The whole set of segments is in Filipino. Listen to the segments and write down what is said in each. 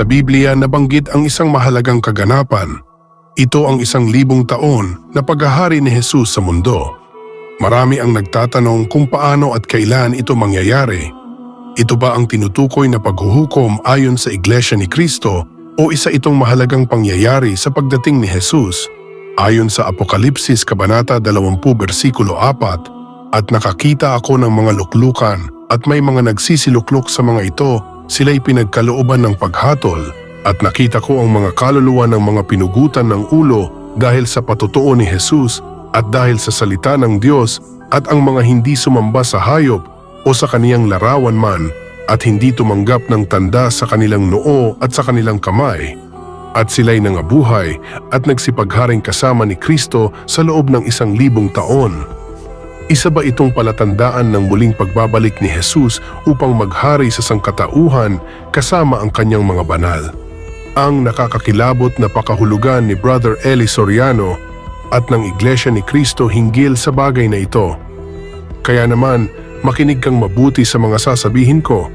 Sa Biblia nabanggit ang isang mahalagang kaganapan. Ito ang isang libong taon na paghahari ni Jesus sa mundo. Marami ang nagtatanong kung paano at kailan ito mangyayari. Ito ba ang tinutukoy na paghuhukom ayon sa Iglesia ni Kristo o isa itong mahalagang pangyayari sa pagdating ni Jesus? Ayon sa Apokalipsis Kabanata 20 versikulo 4, at nakakita ako ng mga luklukan at may mga nagsisiluklok sa mga ito, sila'y pinagkalooban ng paghatol at nakita ko ang mga kaluluwa ng mga pinugutan ng ulo dahil sa patutuo ni Jesus at dahil sa salita ng Diyos at ang mga hindi sumamba sa hayop o sa kaniyang larawan man at hindi tumanggap ng tanda sa kanilang noo at sa kanilang kamay. At sila'y nangabuhay at nagsipagharing kasama ni Kristo sa loob ng isang libong taon. Isa ba itong palatandaan ng muling pagbabalik ni Jesus upang maghari sa sangkatauhan kasama ang kanyang mga banal? Ang nakakakilabot na pakahulugan ni Brother Eli Soriano at ng Iglesia ni Cristo hinggil sa bagay na ito. Kaya naman, makinig kang mabuti sa mga sasabihin ko.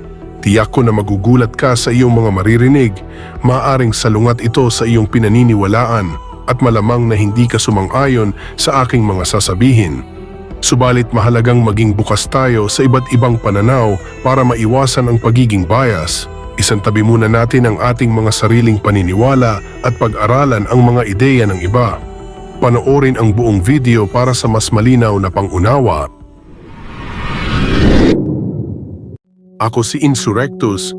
Tiyak ko na magugulat ka sa iyong mga maririnig. Maaring salungat ito sa iyong pinaniniwalaan at malamang na hindi ka sumang-ayon sa aking mga sasabihin. Subalit mahalagang maging bukas tayo sa iba't ibang pananaw para maiwasan ang pagiging bias. Isantabi muna natin ang ating mga sariling paniniwala at pag-aralan ang mga ideya ng iba. Panoorin ang buong video para sa mas malinaw na pangunawa. Ako si Insurrectus.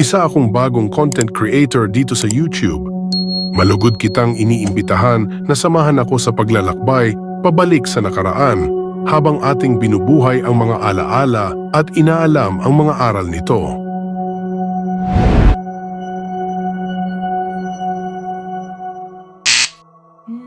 Isa akong bagong content creator dito sa YouTube. Malugod kitang iniimbitahan na samahan ako sa paglalakbay pabalik sa nakaraan habang ating binubuhay ang mga alaala at inaalam ang mga aral nito.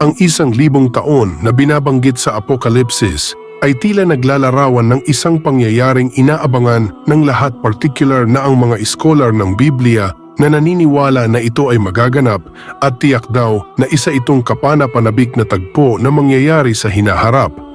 Ang isang libong taon na binabanggit sa Apokalipsis ay tila naglalarawan ng isang pangyayaring inaabangan ng lahat particular na ang mga iskolar ng Biblia na naniniwala na ito ay magaganap at tiyak daw na isa itong kapanapanabik na tagpo na mangyayari sa hinaharap.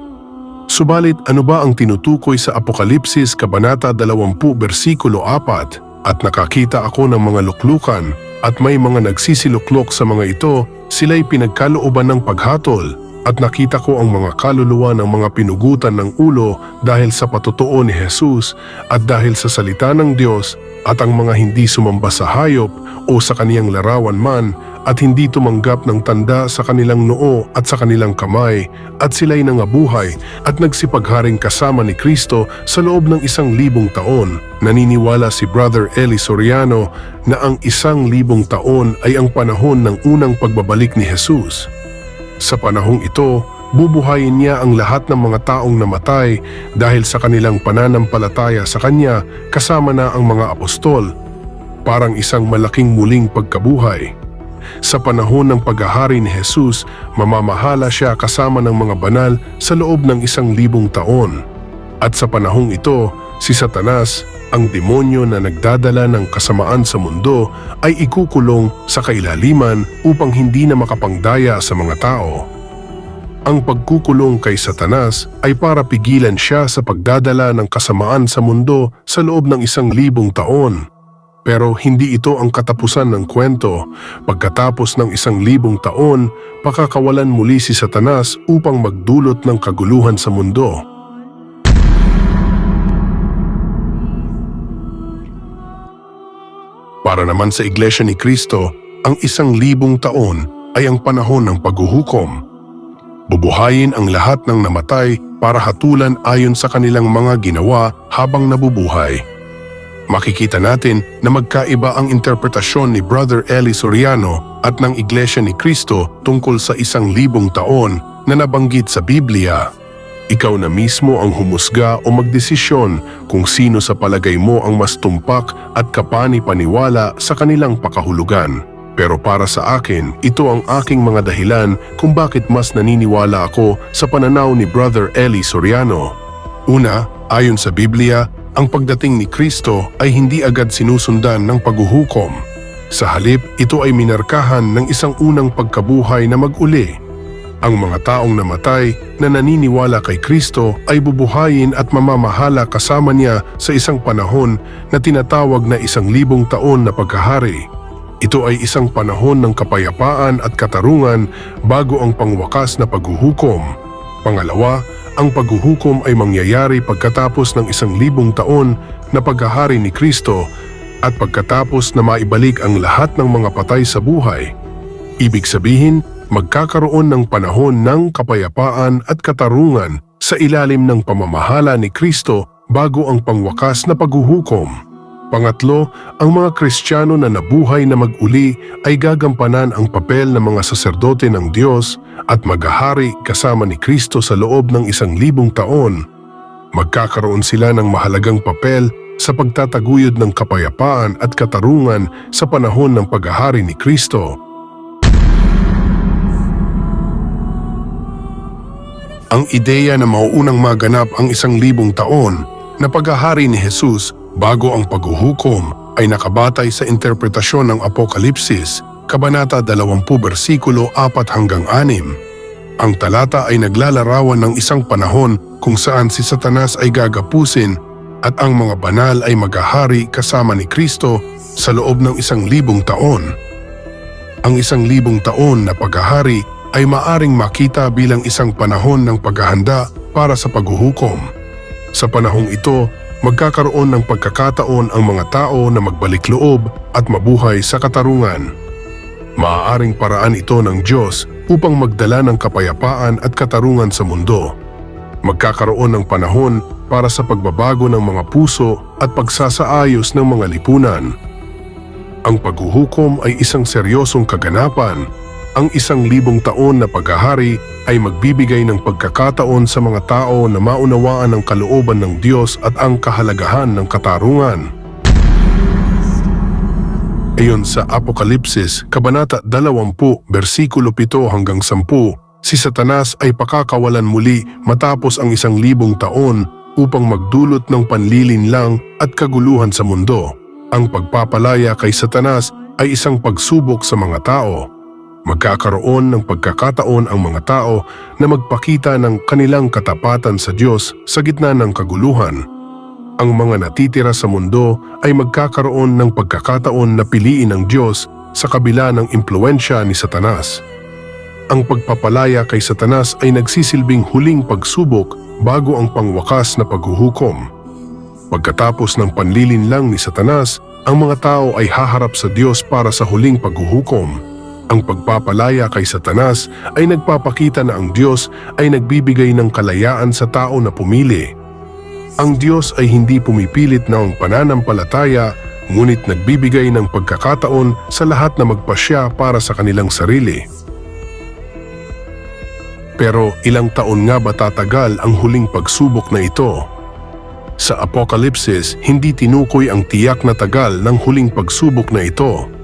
Subalit ano ba ang tinutukoy sa Apokalipsis Kabanata 20 versikulo 4 at nakakita ako ng mga luklukan at may mga nagsisiluklok sa mga ito, sila'y pinagkalooban ng paghatol. At nakita ko ang mga kaluluwa ng mga pinugutan ng ulo dahil sa patutuo ni Jesus at dahil sa salita ng Diyos at ang mga hindi sumamba sa hayop o sa kaniyang larawan man at hindi tumanggap ng tanda sa kanilang noo at sa kanilang kamay at sila'y nangabuhay at nagsipagharing kasama ni Kristo sa loob ng isang libong taon. Naniniwala si Brother Eli Soriano na ang isang libong taon ay ang panahon ng unang pagbabalik ni Jesus. Sa panahong ito, bubuhayin niya ang lahat ng mga taong namatay dahil sa kanilang pananampalataya sa Kanya kasama na ang mga apostol, parang isang malaking muling pagkabuhay. Sa panahon ng paghahari ni Jesus, mamamahala siya kasama ng mga banal sa loob ng isang libong taon. At sa panahong ito, si Satanas, ang demonyo na nagdadala ng kasamaan sa mundo, ay ikukulong sa kailaliman upang hindi na makapangdaya sa mga tao. Ang pagkukulong kay Satanas ay para pigilan siya sa pagdadala ng kasamaan sa mundo sa loob ng isang libong taon. Pero hindi ito ang katapusan ng kwento. Pagkatapos ng isang libong taon, pakakawalan muli si Satanas upang magdulot ng kaguluhan sa mundo. Para naman sa Iglesia ni Kristo, ang isang libong taon ay ang panahon ng paghuhukom. Bubuhayin ang lahat ng namatay para hatulan ayon sa kanilang mga ginawa habang nabubuhay. Makikita natin na magkaiba ang interpretasyon ni Brother Eli Soriano at ng Iglesia ni Cristo tungkol sa isang libong taon na nabanggit sa Biblia. Ikaw na mismo ang humusga o magdesisyon kung sino sa palagay mo ang mas tumpak at kapani-paniwala sa kanilang pakahulugan. Pero para sa akin, ito ang aking mga dahilan kung bakit mas naniniwala ako sa pananaw ni Brother Eli Soriano. Una, ayon sa Biblia, ang pagdating ni Kristo ay hindi agad sinusundan ng paghuhukom. Sa halip, ito ay minarkahan ng isang unang pagkabuhay na mag-uli. Ang mga taong namatay na naniniwala kay Kristo ay bubuhayin at mamamahala kasama niya sa isang panahon na tinatawag na isang libong taon na pagkahari. Ito ay isang panahon ng kapayapaan at katarungan bago ang pangwakas na paghuhukom. Pangalawa, ang paghuhukom ay mangyayari pagkatapos ng isang libong taon na paghahari ni Kristo at pagkatapos na maibalik ang lahat ng mga patay sa buhay. Ibig sabihin, magkakaroon ng panahon ng kapayapaan at katarungan sa ilalim ng pamamahala ni Kristo bago ang pangwakas na paghuhukom. Pangatlo, ang mga Kristiyano na nabuhay na mag-uli ay gagampanan ang papel ng mga saserdote ng Diyos at maghahari kasama ni Kristo sa loob ng isang libong taon. Magkakaroon sila ng mahalagang papel sa pagtataguyod ng kapayapaan at katarungan sa panahon ng paghahari ni Kristo. Ang ideya na mauunang maganap ang isang libong taon na paghahari ni Jesus bago ang paghuhukom ay nakabatay sa interpretasyon ng Apokalipsis, Kabanata 20 versikulo 4 hanggang 6. Ang talata ay naglalarawan ng isang panahon kung saan si Satanas ay gagapusin at ang mga banal ay maghahari kasama ni Kristo sa loob ng isang libong taon. Ang isang libong taon na paghahari ay maaring makita bilang isang panahon ng paghahanda para sa paghuhukom. Sa panahong ito, magkakaroon ng pagkakataon ang mga tao na magbalik loob at mabuhay sa katarungan. Maaaring paraan ito ng Diyos upang magdala ng kapayapaan at katarungan sa mundo. Magkakaroon ng panahon para sa pagbabago ng mga puso at pagsasaayos ng mga lipunan. Ang paghuhukom ay isang seryosong kaganapan ang isang libong taon na paghahari ay magbibigay ng pagkakataon sa mga tao na maunawaan ang kalooban ng Diyos at ang kahalagahan ng katarungan. Ayon sa Apokalipsis, Kabanata 20, versikulo 7 hanggang 10, si Satanas ay pakakawalan muli matapos ang isang libong taon upang magdulot ng panlilinlang at kaguluhan sa mundo. Ang pagpapalaya kay Satanas ay isang pagsubok sa mga tao magkakaroon ng pagkakataon ang mga tao na magpakita ng kanilang katapatan sa Diyos sa gitna ng kaguluhan. Ang mga natitira sa mundo ay magkakaroon ng pagkakataon na piliin ng Diyos sa kabila ng impluensya ni Satanas. Ang pagpapalaya kay Satanas ay nagsisilbing huling pagsubok bago ang pangwakas na paghuhukom. Pagkatapos ng panlilinlang ni Satanas, ang mga tao ay haharap sa Diyos para sa huling paghuhukom. Ang pagpapalaya kay Satanas ay nagpapakita na ang Diyos ay nagbibigay ng kalayaan sa tao na pumili. Ang Diyos ay hindi pumipilit ng pananampalataya ngunit nagbibigay ng pagkakataon sa lahat na magpasya para sa kanilang sarili. Pero ilang taon nga ba tatagal ang huling pagsubok na ito? Sa Apokalipsis, hindi tinukoy ang tiyak na tagal ng huling pagsubok na ito.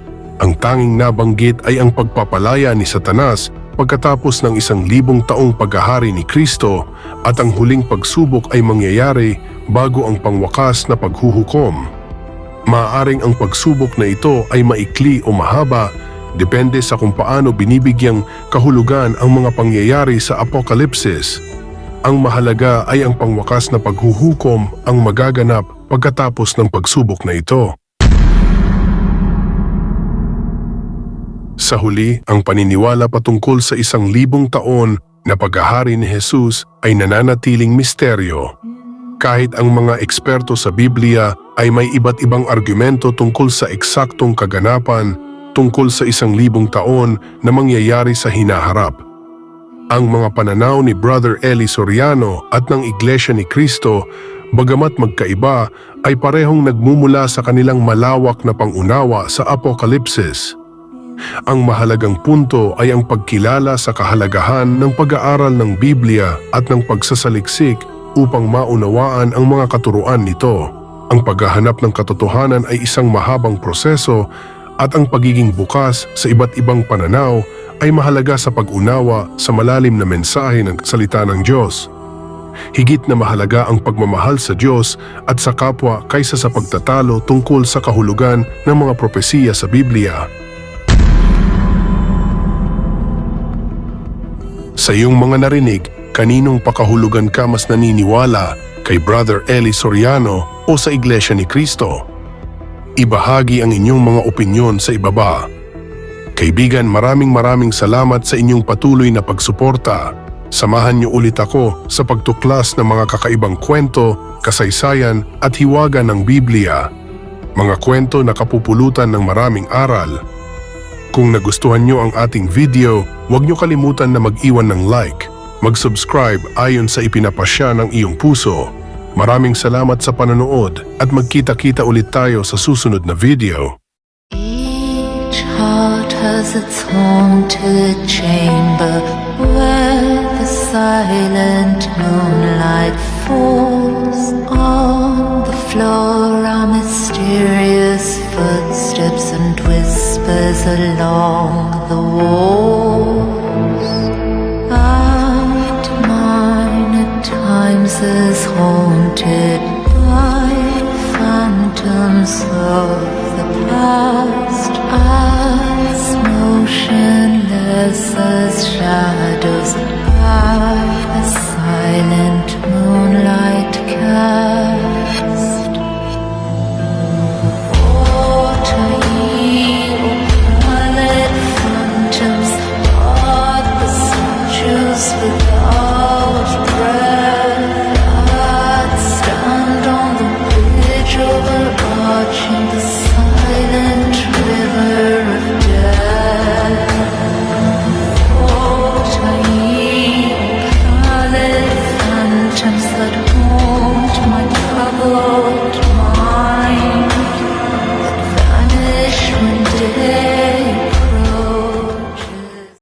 Ang tanging nabanggit ay ang pagpapalaya ni Satanas pagkatapos ng isang libong taong paghahari ni Kristo at ang huling pagsubok ay mangyayari bago ang pangwakas na paghuhukom. Maaring ang pagsubok na ito ay maikli o mahaba depende sa kung paano binibigyang kahulugan ang mga pangyayari sa Apokalipsis. Ang mahalaga ay ang pangwakas na paghuhukom ang magaganap pagkatapos ng pagsubok na ito. Sa huli, ang paniniwala patungkol sa isang libong taon na paghahari ni Jesus ay nananatiling misteryo. Kahit ang mga eksperto sa Biblia ay may iba't ibang argumento tungkol sa eksaktong kaganapan tungkol sa isang libong taon na mangyayari sa hinaharap. Ang mga pananaw ni Brother Eli Soriano at ng Iglesia ni Cristo, bagamat magkaiba, ay parehong nagmumula sa kanilang malawak na pangunawa sa Apokalipsis. Ang mahalagang punto ay ang pagkilala sa kahalagahan ng pag-aaral ng Biblia at ng pagsasaliksik upang maunawaan ang mga katuruan nito. Ang paghahanap ng katotohanan ay isang mahabang proseso at ang pagiging bukas sa iba't ibang pananaw ay mahalaga sa pag-unawa sa malalim na mensahe ng salita ng Diyos. Higit na mahalaga ang pagmamahal sa Diyos at sa kapwa kaysa sa pagtatalo tungkol sa kahulugan ng mga propesiya sa Biblia. Sa iyong mga narinig, kaninong pakahulugan ka mas naniniwala kay Brother Eli Soriano o sa Iglesia ni Cristo? ibahagi ang inyong mga opinyon sa ibaba. Kaibigan, maraming maraming salamat sa inyong patuloy na pagsuporta. Samahan niyo ulit ako sa pagtuklas ng mga kakaibang kwento, kasaysayan at hiwaga ng Biblia. Mga kwento na kapupulutan ng maraming aral. Kung nagustuhan niyo ang ating video, huwag niyo kalimutan na mag-iwan ng like, mag-subscribe ayon sa ipinapasya ng iyong puso. Maraming salamat sa panonood at magkita-kita ulit tayo sa susunod na video. Each heart has its haunted chamber where the silent moonlight falls. On the floor along the walls. And mine at times is haunted by phantoms of the past as motionless as shadows